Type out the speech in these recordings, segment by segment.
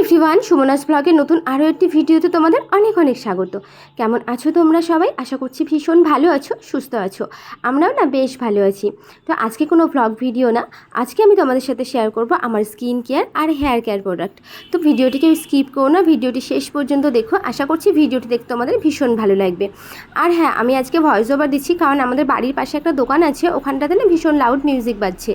Everyone, Sumana's ব্লগের নতুন আরও একটি ভিডিওতে তোমাদের অনেক অনেক স্বাগত। কেমন আছো তোমরা সবাই? আশা করছি ভীষণ ভালো আছো, সুস্থ আছো। আমরাও না বেশ ভালো আছি। তো আজকে কোনো ব্লগ ভিডিও না, আজকে আমি তোমাদের সাথে শেয়ার করব আমার স্কিন কেয়ার আর হেয়ার কেয়ার প্রোডাক্ট তো ভিডিওটিকে স্কিপ করো না, ভিডিওটি শেষ পর্যন্ত দেখো। আশা করছি ভিডিওটি দেখতে তোমাদের ভীষণ ভালো লাগবে। আর হ্যাঁ আমি আজকে ভয়েস ওভার দিচ্ছি কারণ আমাদের বাড়ির পাশে একটা দোকান আছে, ওখানটাতে না ভীষণ লাউড মিউজিক বাজছে।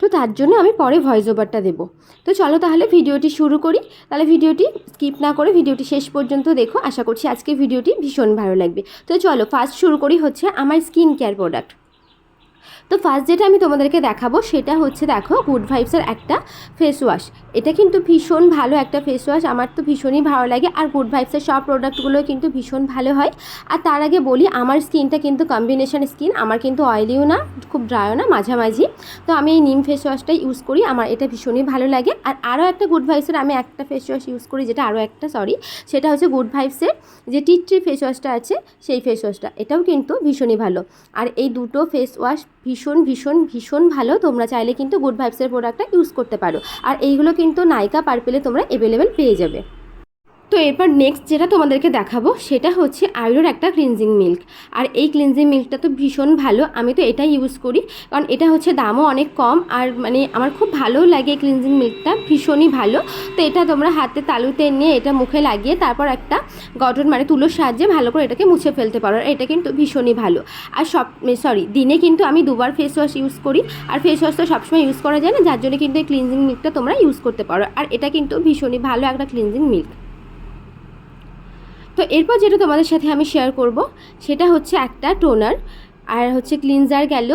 তো তার জন্য আমি পরে ভয়েস ওভারটা দেবো। তো চলো তাহলে ভিডিওটি শুরু করি। তাহলে ভিডিওটি স্কিপ না করে ভিডিওটি শেষ পর্যন্ত দেখো। আশা করছি আজকে ভিডিওটি ভীষণ ভালো লাগবে। তো চলো ফার্স্ট শুরু করি হচ্ছে আমার স্কিন কেয়ার প্রোডাক্ট তো ফার্স্ট যেটা আমি তোমাদেরকে দেখাবো সেটা হচ্ছে দেখো গুড ভাইবসের একটা ফেস ওয়াশ এটা কিন্তু ভীষণ ভালো একটা ফেস ওয়াশ আমার তো ভীষণই ভালো লাগে। আর গুড ভাইবসের সব প্রোডাক্টগুলো কিন্তু ভীষণ ভালো হয়। আর তার আগে বলি, আমার স্কিনটা কিন্তু কম্বিনেশন স্কিন আমার কিন্তু অয়েলিও না, খুব ড্রাইও না, মাঝামাঝি। তো আমি এই নিম ফেস ওয়াশটা ইউজ করি, আমার এটা ভীষণই ভালো লাগে। আর আরও একটা গুড ভাইবসের আমি একটা ফেস ওয়াশ ইউজ করি, যেটা আরও একটা সরি সেটা হচ্ছে গুড ভাইবসের যে টিট্রি ফেস ওয়াশটা আছে, সেই ফেস ওয়াশটা এটাও কিন্তু ভীষণই ভালো। আর এই দুটো ফেস ওয়াশ ভীষণ ভীষণ ভীষণ ভালো। তোমরা চাইলে কিন্তু গুড ভাইবসের প্রোডাক্টটা ইউজ করতে পারো। আর এইগুলো কিন্তু নাইকা পার্পেলে তোমরা অ্যাভেলেবেল পেয়ে যাবে। তো এরপর নেক্সট যেটা তোমাদেরকে দেখাবো, সেটা হচ্ছে আয়ুর একটা ক্লিনজিং মিল্ক আর এই ক্লিনজিং মিল্কটা তো ভীষণ ভালো, আমি তো এটাই ইউজ করি। কারণ এটা হচ্ছে দামও অনেক কম, আর মানে আমার খুব ভালো লাগে এই ক্লিনজিং মিল্কটা ভীষণই ভালো। তো এটা তোমরা হাতে তালুতে নিয়ে এটা মুখে লাগিয়ে তারপর একটা গঠন মানে তুলোর সাহায্যে ভালো করে এটাকে মুছে ফেলতে পারো, আর এটা কিন্তু ভীষণই ভালো। আর সব সরি দিনে কিন্তু আমি দুবার ফেস ওয়াশ ইউজ করি, আর ফেস ওয়াশ তো সবসময় ইউজ করা যায় না, যার জন্য কিন্তু এই ক্লিনজিং মিল্কটা তোমরা ইউজ করতে পারো। আর এটা কিন্তু ভীষণই ভালো একটা ক্লিনজিং মিল্ক তো এরপর যেটা তোমাদের সাথে আমি শেয়ার করব, সেটা হচ্ছে একটা টোনার আর হচ্ছে ক্লিনজার গেল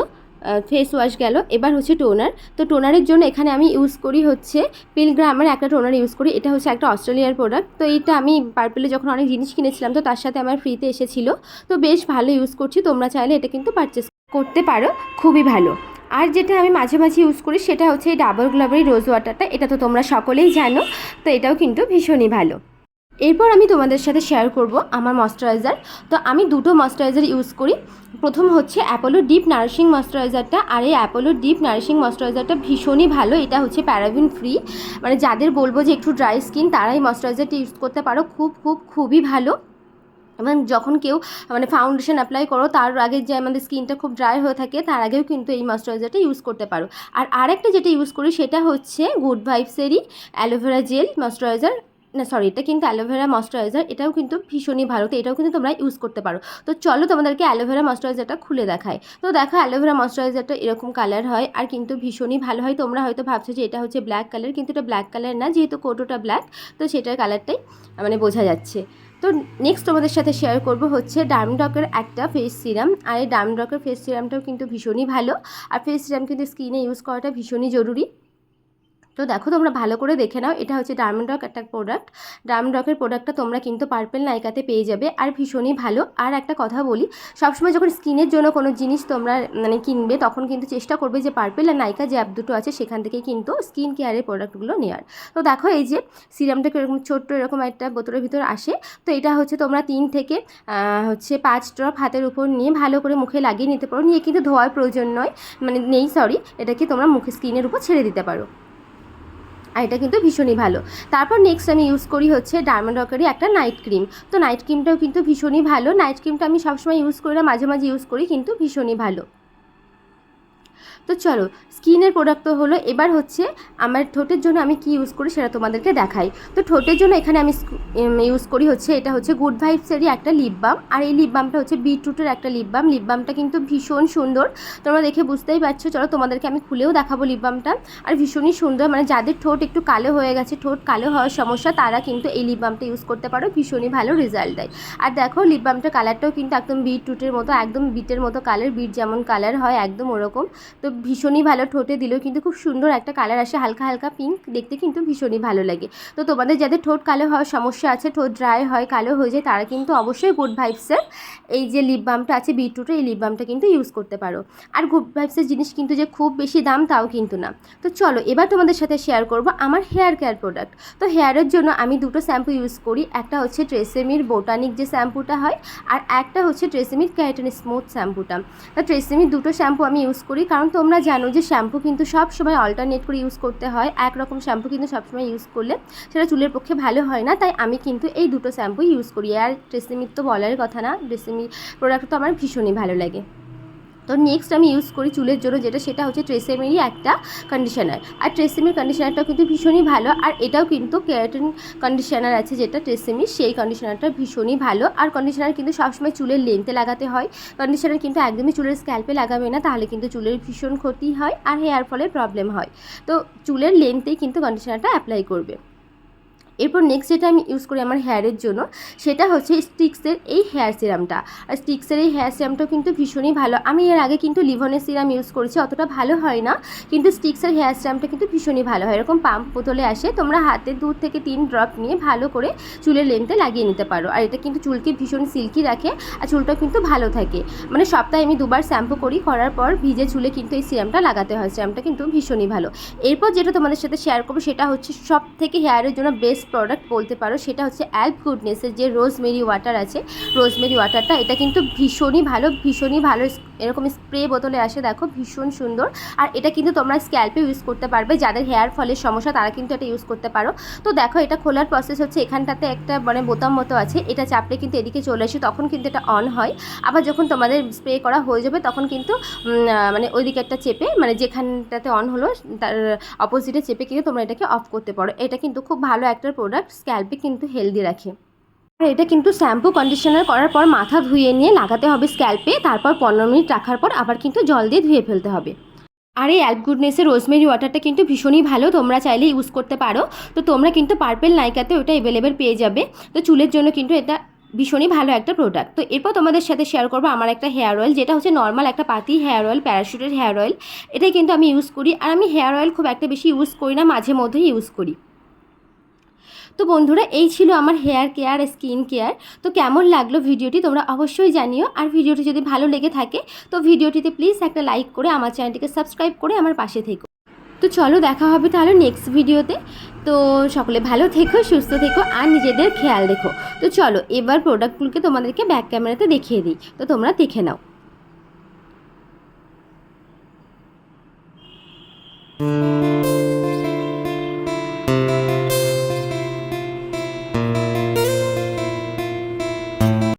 ফেস ওয়াশ গেল, এবার হচ্ছে টোনার তো টোনারের জন্য এখানে আমি ইউজ করি হচ্ছে পিলগ্রামের একটা টোনার ইউজ করি, এটা হচ্ছে একটা অস্ট্রেলিয়ার প্রোডাক্ট তো এইটা আমি পার্পেলে যখন অনেক জিনিস কিনেছিলাম, তো তার সাথে আমার ফ্রিতে এসেছিল। তো বেশ ভালো ইউজ করছি, তোমরা চাইলে এটা কিন্তু পারচেস করতে পারো, খুবই ভালো। আর যেটা আমি মাঝে মাঝে ইউজ করি, সেটা হচ্ছে এই ডাবল গ্লাবারি রোজ ওয়াটারটা এটা তো তোমরা সকলেই জানো, তো এটাও কিন্তু ভীষণই ভালো। এরপর আমি তোমাদের সাথে শেয়ার করব আমার ময়শ্চারাইজার তো আমি দুটো ময়শ্চারাইজার ইউজ করি। প্রথম হচ্ছে অ্যাপোলো ডিপ নারিশিং ময়শ্চারাইজারটা আর এই অ্যাপোলো ডিপ নারিশিং ময়শ্চারাইজারটা ভীষণই ভালো। এটা হচ্ছে প্যারাবিন ফ্রি মানে যাদের বলব যে একটু ড্রাই স্কিন তারাই ময়শ্চারাইজারটা ইউজ করতে পারো। খুব খুব, খুবই ভালো। এবং যখন কেউ মানে ফাউন্ডেশন অ্যাপ্লাই করো, তার আগে যে আমাদের স্কিনটা খুব ড্রাই হয়ে থাকে, তার আগেও কিন্তু এই ময়শ্চারাইজারটা ইউজ করতে পারো। আর আরেকটা যেটা ইউজ করি, সেটা হচ্ছে গুড ভাইবসেরই অ্যালোভেরা জেল ময়শ্চারাইজার না সরি এটা কিন্তু অ্যালোভেরা ময়শ্চারাইজার এটাও কিন্তু ভীষণই ভালো, তো এটাও কিন্তু তোমরা ইউজ করতে পারো। তো চলো তোমাদেরকে অ্যালোভেরা ময়শ্চারাইজারটা খুলে দেখায় তো দেখো অ্যালোভেরা ময়শ্চারাইজারটা এরকম কালার হয় আর কিন্তু ভীষণই ভালো হয়। তোমরা হয়তো ভাবছ যে এটা হচ্ছে ব্ল্যাক কালার কিন্তু এটা ব্ল্যাক কালার না, যেহেতু কোটোটা ব্ল্যাক তো সেটার কালারটাই মানে বোঝা যাচ্ছে। তো নেক্সট তোমাদের সাথে শেয়ার করব হচ্ছে ডার্মডকের একটা ফেস সিরাম আর এই ডার্মডকের ফেস সিরামটাও কিন্তু ভীষণই ভালো, আর ফেস সিরাম কিন্তু স্কিনে ইউজ করাটা ভীষণই জরুরি। তো দেখো তোমরা ভালো করে দেখে নাও, এটা হচ্ছে ডায়মন্ড রক একটা প্রোডাক্ট ডায়মন্ড রকের প্রোডাক্টটা তোমরা কিন্তু পার্পেল নাইকাতে পেয়ে যাবে আর ভীষণই ভালো। আর একটা কথা বলি, সবসময় যখন স্কিনের জন্য কোনো জিনিস তোমরা মানে কিনবে, তখন কিন্তু চেষ্টা করবে যে পার্পেল আর নাইকা যে অ্যাপ দুটো আছে, সেখান থেকে কিন্তু স্কিন কেয়ারের প্রোডাক্টগুলো নেওয়ার তো দেখো এই যে সিরামটা এরকম ছোট্ট এরকম একটা বোতলের ভিতর আসে, তো এটা হচ্ছে তোমরা তিন থেকে হচ্ছে পাঁচ ড্রপ হাতের উপর নিয়ে ভালো করে মুখে লাগিয়ে নিতে পারো। নিয়ে কিন্তু ধোয়ার প্রয়োজন নয় মানে নেই সরি এটাকে তোমরা মুখে স্কিনের উপর ছেড়ে দিতে পারো। আর এটা কিন্তু ভীষণই ভালো। তারপর নেক্সট আমি ইউজ করি হচ্ছে ডায়মন্ড রকারি একটা নাইট ক্রিম তো নাইট ক্রিমটাও কিন্তু ভীষণই ভালো। নাইট ক্রিমটা আমি সবসময় ইউজ করি না, মাঝে মাঝে ইউজ করি, কিন্তু ভীষণই ভালো। তো চলো, স্কিনের প্রোডাক্ট তো হলো, এবার হচ্ছে আমার ঠোঁটের জন্য আমি কি ইউজ করি সেটা তোমাদেরকে দেখাই। তো ঠোঁটের জন্য এখানে আমি ইউজ করি হচ্ছে, এটা হচ্ছে গুড ভাইবসেরই একটা লিপ বাম আর এই লিপ বামটা হচ্ছে বিটরুটের একটা লিপ বাম লিপ বামটা কিন্তু ভীষণ সুন্দর। তোমরা দেখে বুঝতেই পারছ। চলো, তোমাদেরকে আমি খুলেও দেখাবো লিপ বামটা আর ভীষণই সুন্দর মানে যাদের ঠোঁট একটু কালো হয়ে গেছে, ঠোঁট কালো হওয়ার সমস্যা, তারা কিন্তু এই লিপ বামটা ইউজ করতে পারো। ভীষণই ভালো রেজাল্ট দেয়। আর দেখো লিপ বামটার কালারটাও কিন্তু একদম বিটরুটের মতো, একদম বিটের মতো কালার বিট যেমন কালার হয়, একদম ওরকম। তো ভীষণই ভালো ঠোঁটে দিলেও কিন্তু খুব সুন্দর একটা কালার আসে, হালকা হালকা পিঙ্ক দেখতে কিন্তু ভীষণই ভালো লাগে। তো তোমাদের যাদের ঠোঁট কালো হওয়ার সমস্যা আছে, ঠোঁট ড্রাই হয়, কালো হয়ে যায়, তারা কিন্তু অবশ্যই গুড ভাইবসের এই যে লিপ বামটা আছে বিটরুটের এই লিপ বামটা কিন্তু ইউজ করতে পারো। আর গুড ভাইবসের জিনিস কিন্তু যে খুব বেশি দাম, তাও কিন্তু না। তো চলো, এবার তোমাদের সাথে শেয়ার করব আমার হেয়ার কেয়ার প্রোডাক্ট তো হেয়ারের জন্য আমি দুটো শ্যাম্পু ইউজ করি, একটা হচ্ছে ট্রেসেমির বোটানিক যে শ্যাম্পুটা হয়, আর একটা হচ্ছে ট্রেসেমির ক্যারেটন স্মুথ শ্যাম্পুটা তো ট্রেসেমির দুটো শ্যাম্পু আমি ইউজ করি, কারণ তোমরা জানো যে শ্যাম্পু কিন্তু সব সময় অল্টারনেট করে ইউজ করতে হয়। একরকম শ্যাম্পু কিন্তু সবসময় ইউজ করলে সেটা চুলের পক্ষে ভালো হয় না। তাই আমি কিন্তু এই দুটো শ্যাম্পু ইউজ করি। আর ট্রেসিমির তো বলার কথা না। ট্রেসিমি প্রোডাক্ট তো আমার ভীষণই ভালো লাগে। তো নেক্সট আমি ইউজ করি চুলের জন্য, যেটা সেটা হচ্ছে ট্রেসেমেরই একটা কন্ডিশনার আর ট্রেসেমির কন্ডিশনারটাও কিন্তু ভীষণই ভালো, আর এটাও কিন্তু কেরাটিন কন্ডিশনার আছে যেটা ট্রেসেমির সেই কন্ডিশনারটা ভীষণই ভালো। আর কন্ডিশনার কিন্তু সবসময় চুলের লেন্থে লাগাতে হয়। কন্ডিশনার কিন্তু একদমই চুলের স্ক্যাল্পে লাগাবে না, তাহলে কিন্তু চুলের ভীষণ ক্ষতি হয়, আর হেয়ার ফলের প্রবলেম হয়। তো চুলের লেন্থেই কিন্তু কন্ডিশনারটা অ্যাপ্লাই করবে। এরপর নেক্সট যেটা আমি ইউজ করি আমার হেয়ারের জন্য, সেটা হচ্ছে স্টিক্সের এই হেয়ার সিরামটা আর স্টিক্সের এই হেয়ার সিরামটাও কিন্তু ভীষণই ভালো। আমি এর আগে কিন্তু লিভনের সিরাম ইউজ করেছি, অতটা ভালো হয় না। কিন্তু স্টিক্সের হেয়ার সিরামটা কিন্তু ভীষণই ভালো হয়। এরকম পাম্প বোতলে আসে, তোমরা হাতে দু থেকে তিন ড্রপ নিয়ে ভালো করে চুলের লেন্থে লাগিয়ে নিতে পারো। আর এটা কিন্তু চুলকে ভীষণ সিল্কি রাখে আর চুলটাও কিন্তু ভালো থাকে। মানে সপ্তাহে আমি দুবার শ্যাম্পু করি, করার পর ভিজে চুলে কিন্তু এই সিরামটা লাগাতে হয়। সিরামটা কিন্তু ভীষণই ভালো। এরপর যেটা তোমাদের সাথে শেয়ার করব, সেটা হচ্ছে সব থেকে হেয়ারের জন্য বেস্ট প্রোডাক্ট বলতে পারো, সেটা হচ্ছে অ্যাল্প গুডনেসের যে রোজমেরি ওয়াটার আছে রোজমেরি ওয়াটারটা এটা কিন্তু ভীষণই ভালো ভীষণই ভালো এরকম স্প্রে বোতলে আসে, দেখো ভীষণ সুন্দর। আর এটা কিন্তু তোমরা স্ক্যাল্পে ইউজ করতে পারবে, যাদের হেয়ার ফলের সমস্যা, তারা কিন্তু এটা ইউজ করতে পারো। তো দেখো, এটা খোলার প্রসেস হচ্ছে, এখানটাতে একটা মানে বোতাম মতো আছে, এটা চাপলে কিন্তু এদিকে চলে আসে, তখন কিন্তু এটা অন হয়। আবার যখন তোমাদের স্প্রে করা হয়ে যাবে, তখন কিন্তু মানে ওইদিকে একটা চেপে মানে যেখানটাতে অন হলো, তার অপোজিটে চেপে কিন্তু তোমরা এটাকে অফ করতে পারো। এটা কিন্তু খুব ভালো একটা প্রোডাক্ট স্ক্যাল্পে কিন্তু হেলদি রাখে। আর এটা কিন্তু শ্যাম্পু কন্ডিশনার করার পর মাথা ধুয়ে নিয়ে লাগাতে হবে স্ক্যাল্পে তারপর পনেরো মিনিট রাখার পর আবার কিন্তু জল দিয়ে ধুয়ে ফেলতে হবে। আর এই অ্যাল্প গুডনেসের রোজমেরি ওয়াটারটা কিন্তু ভীষণই ভালো, তোমরা চাইলে ইউজ করতে পারো। তো তোমরা কিন্তু পার্পেল নাইকাতে ওটা অ্যাভেলেবেল পেয়ে যাবে। তো চুলের জন্য কিন্তু এটা ভীষণই ভালো একটা প্রোডাক্ট তো এরপর তোমাদের সাথে শেয়ার করব আমার একটা হেয়ার অয়েল যেটা হচ্ছে নর্মাল একটা পাতি হেয়ার অয়েল প্যারাশুটের হেয়ার অয়েল এটাই কিন্তু আমি ইউজ করি। আর আমি হেয়ার অয়েল খুব একটা বেশি ইউজ করি না, মাঝে মধ্যেই ইউজ করি। তো বন্ধুরা, এই ছিল আমার হেয়ার কেয়ার, স্কিন কেয়ার। তো কেমন লাগল ভিডিওটি তোমরা অবশ্যই জানিও। আর ভিডিওটি যদি ভালো লেগে থাকে, তো ভিডিওটিতে প্লিজ একটা লাইক করে আমার চ্যানেলটিকে সাবস্ক্রাইব করে আমার পাশে থেকো। তো চলো দেখা হবে তাহলে নেক্সট ভিডিওতে। তো সকলে ভালো থেকো, সুস্থ থেকো, আর নিজেদের খেয়াল রেখো। তো চলো, এবার প্রোডাক্টগুলোকে তোমাদেরকে ব্যাক ক্যামেরাতে দেখিয়ে দিই। তো তোমরা দেখে নাও। Thank you.